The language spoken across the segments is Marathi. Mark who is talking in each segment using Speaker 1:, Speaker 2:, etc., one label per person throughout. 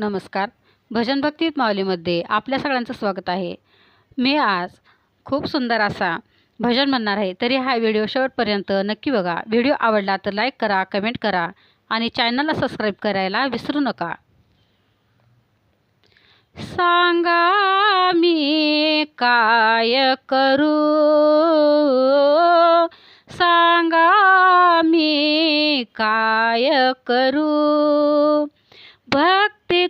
Speaker 1: नमस्कार. भजन भक्तीत माऊलीमध्ये आपल्या सगळ्यांचं स्वागत आहे. मी आज खूप सुंदर असा भजन म्हणणार आहे तरी हा व्हिडिओ शेवटपर्यंत नक्की बघा. व्हिडिओ आवडला तर लाईक करा कमेंट करा आणि चॅनलला सबस्क्राईब करायला विसरू नका. सांगा मी काय करू? सांगा मी काय करू?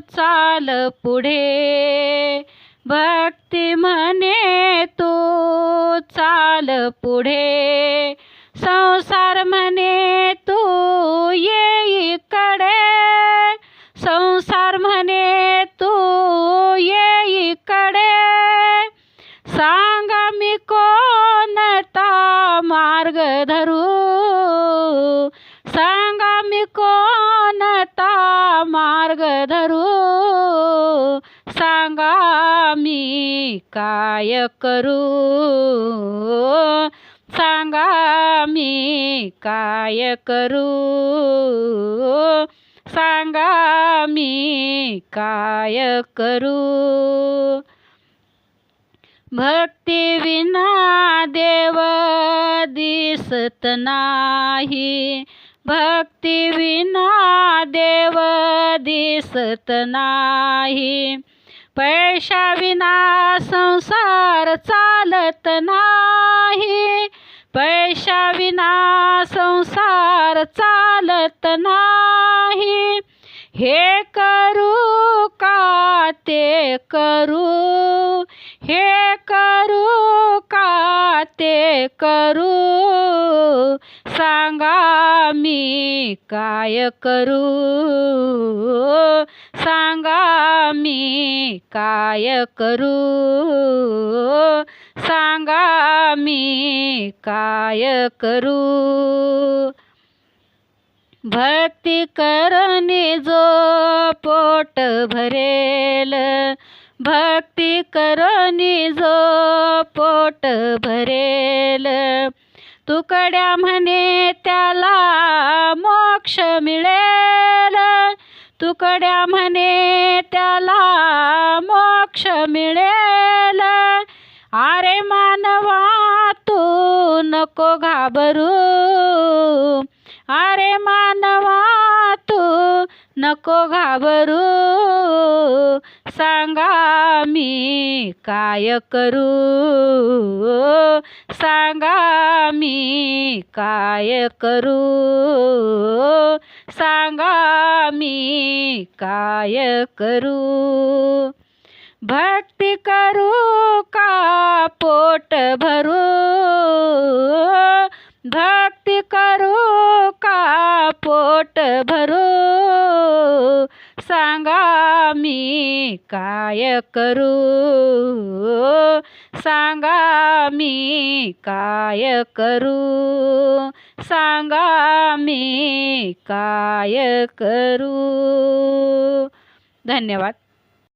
Speaker 1: चाल पुढे. भक्ती म्हणे तू चाल पुढे. संसार म्हणे तू ये इकडे. संसार म्हणे तू ये इकडे. सांगा मी कोणता मार्ग धरू? मार्ग धरू. सांगा मी काय करू? सांगा मी काय करू? सांगा मी काय करू? भक्ती विना देव दिसत नाही. भक्ती विना देव दिसत नाही. पैशा विना संसार चालत नाही. पैशा विना संसार चालत नाही. हे करू का ते करू? हे करू का ते करू? सांगा मी काय करू? सांगा मी काय करू? सांगा मी काय करू? भक्ती करणे जो पोट भरेल भक्ती करणे जो पोट भरेल तुकड्या म्हणे त्याला मोक्ष मिळेल. तुकड्या म्हणे त्याला मोक्ष मिळेल. अरे मानवा तू नको घाबरू. अरे मानवा तू नको घाबरू. सांगा मी काय करू? सांगा मी काय करू? सांगा मी काय करू? भक्ती करू का पोट भरू? भ पोट भरू। सांगा मी काय करू? सांगा मी काय करू? सांगा मी काय करू? धन्यवाद.